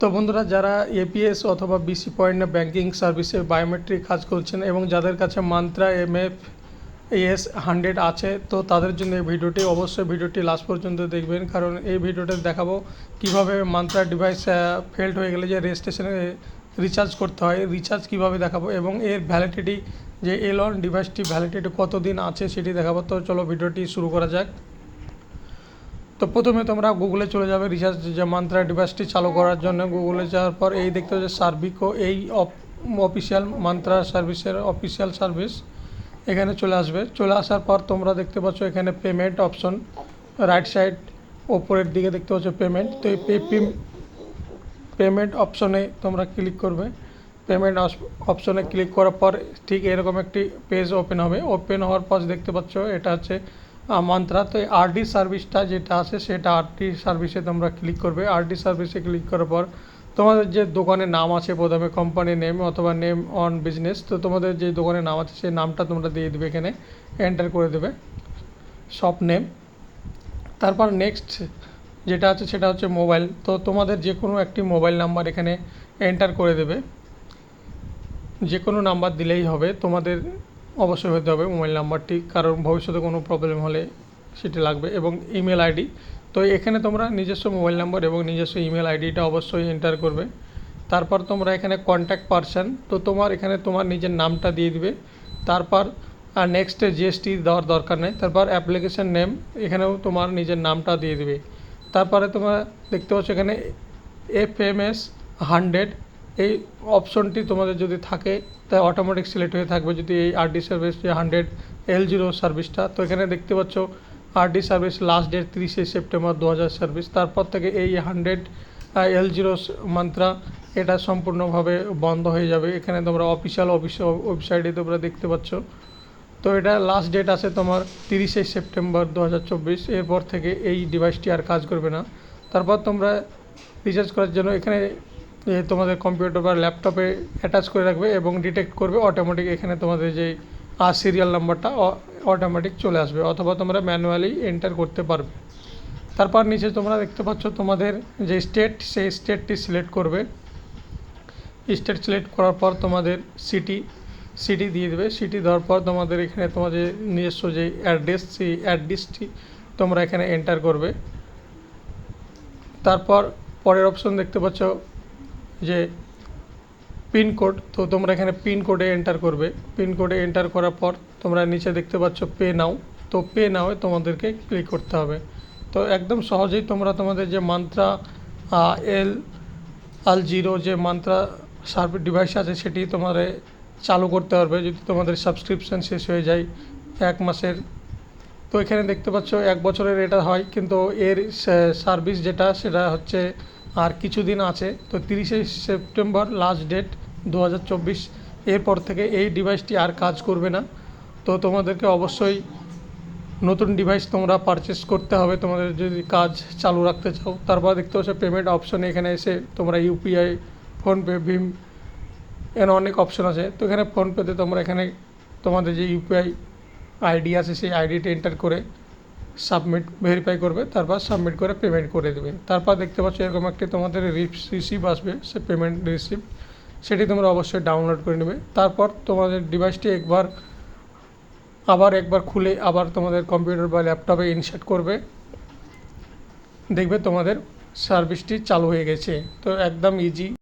তো বন্ধুরা, যারা এপিএস অথবা বিসি পয়েন্ট ব্যাংকিং সার্ভিসে বায়োমেট্রিক কাজ করছেন এবং যাদের কাছে Mantra M F S hundred আছে, তো তাদের জন্য এই ভিডিওটি অবশ্যই ভিডিওটি লাস্ট পর্যন্ত দেখবেন। কারণ এই ভিডিওতে দেখাবো কীভাবে মান্ত্রা ডিভাইস ফেল্ড হয়ে গেলে যে রেজিস্ট্রেশনে রিচার্জ করতে হয় রিচার্জ কীভাবে দেখাবো এবং এর ভ্যালিডিটি যে এল অন ডিভাইসটি ভ্যালিডিটি কতদিন আছে সেটি দেখাবো। তো চলো ভিডিওটি শুরু করা যাক। তো প্রথমে তোমরা গুগলে চলে যাবে রিচার্জ যে মান্ত্রা ডিভাইসটি চালু করার জন্য গুগলে যাওয়ার পর এই দেখতে হচ্ছে সার্ভিকো এই অফিসিয়াল মান্ত্রা সার্ভিসের অফিসিয়াল সার্ভিস এখানে চলে আসবে। চলে আসার পর তোমরা দেখতে পাচ্ছ এখানে পেমেন্ট অপশন রাইট সাইড ওপরের দিকে দেখতে পাচ্ছ পেমেন্ট তো এই পেমেন্ট অপশনে তোমরা ক্লিক করবে। পেমেন্ট অপশনে ক্লিক করার পর ঠিক এরকম একটি পেজ ওপেন হবে। ওপেন হওয়ার পর দেখতে পাচ্ছ এটা হচ্ছে মান্ত্রা, তো আরডি সার্ভিসটা যেটা আছে, সেটা আরডি সার্ভিসে তোমরা ক্লিক করবে। আরডি সার্ভিসে ক্লিক করার পর তোমাদের যে দোকানের নাম আছে, প্রথমে কোম্পানি নেম অথবা নেম অন বিজনেস তো তোমাদের যে দোকানের নাম আছে, সেই নামটা তোমরা দিয়ে দেবে এখানে এন্টার করে দেবে শপ নেম তারপর নেক্সট যেটা আছে, সেটা হচ্ছে মোবাইল তো তোমাদের যে কোনো একটি মোবাইল নাম্বার এখানে এন্টার করে দেবে। যে কোনো নাম্বার দিলেই হবে, তোমাদের অবশ্যই হতে হবে মোবাইল নাম্বারটি, কারণ ভবিষ্যতে কোনো প্রবলেম হলে সেটি লাগবে, এবং ইমেল আইডি তো এখানে তোমরা নিজস্ব মোবাইল নাম্বার এবং নিজস্ব ইমেল আইডিটা অবশ্যই এন্টার করবে। তারপর তোমরা এখানে কন্ট্যাক্ট পারসন তো তোমার এখানে তোমার নিজের নামটা দিয়ে দিবে। তারপর আর নেক্সটে জিএসটি দেওয়ার দরকার নেই। তারপর অ্যাপ্লিকেশান নেম এখানেও তোমার নিজের নামটা দিয়ে দিবে। তারপরে তোমরা দেখতে পাচ্ছ এখানে এফ এম এস হান্ড্রেড এই অপশনটি তোমাদের যদি থাকে তাই অটোমেটিক সিলেক্ট হয়ে থাকবে যদি এই আরডি সার্ভিস যে হান্ড্রেড এল জিরো সার্ভিসটা তো এখানে দেখতে পাচ্ছ আরডি সার্ভিস লাস্ট ডেট তিরিশে সেপ্টেম্বর দু হাজার সার্ভিস তারপর থেকে এই হান্ড্রেড এল জিরো মান্ত্রা এটা সম্পূর্ণভাবে বন্ধ হয়ে যাবে। এখানে তোমরা অফিসিয়াল অফিস ওয়েবসাইটে তোমরা দেখতে পাচ্ছ। তো এটা লাস্ট ডেট আছে তোমার তিরিশে সেপ্টেম্বর দু হাজার চব্বিশ, এরপর থেকে এই ডিভাইসটি আর কাজ করবে না। তারপর তোমরা রিচার্জ করার জন্য এখানে তোমাদের কম্পিউটার বা ল্যাপটপে অ্যাটাচ করে রাখবে এবং ডিটেক্ট করবে অটোমেটিক এখানে তোমাদের যে আর সিরিয়াল নাম্বারটা অটোমেটিক চলে আসবে অথবা তোমরা ম্যানুয়ালি এন্টার করতে পারবে। তারপর নিচে তোমরা দেখতে পাচ্ছ তোমাদের যে স্টেট সেই স্টেটটি সিলেক্ট করবে। স্টেট সিলেক্ট করার পর তোমাদের সিটি সিটি দিয়ে দেবে। সিটি দেওয়ার পর তোমাদের এখানে তোমাদের নিজস্ব যে অ্যাড্রেস সেই অ্যাড্রেসটি তোমরা এখানে এন্টার করবে। তারপর পরের অপশন দেখতে পাচ্ছ যে পিনকোড তো তোমরা এখানে পিনকোডে এন্টার করবে। পিনকোডে এন্টার করার পর তোমরা নিচে দেখতে পাচ্ছ পে নাও। তো পে নাওয়ে তোমাদেরকে ক্লিক করতে হবে। তো একদম সহজেই তোমরা তোমাদের যে মান্ত্রা এল, আল জিরো যে মান্ত্রা সার্ভিস ডিভাইস আছে সেটি তোমাদের চালু করতে পারবে। যদি তোমাদের সাবস্ক্রিপশান শেষ হয়ে যায় এক মাসের। তো এখানে দেখতে পাচ্ছ এক বছরের এটা হয়, কিন্তু এর সার্ভিস যেটা সেটা হচ্ছে আর কিছুদিন আছে। তো তিরিশে সেপ্টেম্বর লাস্ট ডেট দু হাজার চব্বিশ। এরপর থেকে এই ডিভাইসটি আর কাজ করবে না। তো তোমাদেরকে অবশ্যই নতুন ডিভাইস তোমরা পারচেস করতে হবে। তোমাদের যদি কাজ চালু রাখতে চাও, তারপর দেখতে পাচ্ছ পেমেন্ট অপশনে এখানে এসে তোমরা ইউপিআই ফোনপে ভীম এখানে অনেক অপশন আছে। তো এখানে ফোনপেতে তোমরা এখানে তোমাদের যে ইউপিআই আইডি আছে, সেই আইডিটা এন্টার করে সাবমিট ভেরিফাই করবে, তারপর সাবমিট করে পেমেন্ট করে দেবে। তারপর দেখতে পাচ্ছ এরকম একটি তোমাদের রিসিভ আসবে, সে পেমেন্ট রিসিভ সেটি তোমরা অবশ্যই ডাউনলোড করে নেবে। তারপর তোমাদের ডিভাইসটি একবার, আবার একবার খুলে আবার তোমাদের কম্পিউটার বা ল্যাপটপে ইনসার্ট করবে। দেখবে তোমাদের সার্ভিসটি চালু হয়ে গেছে। তো একদম ইজি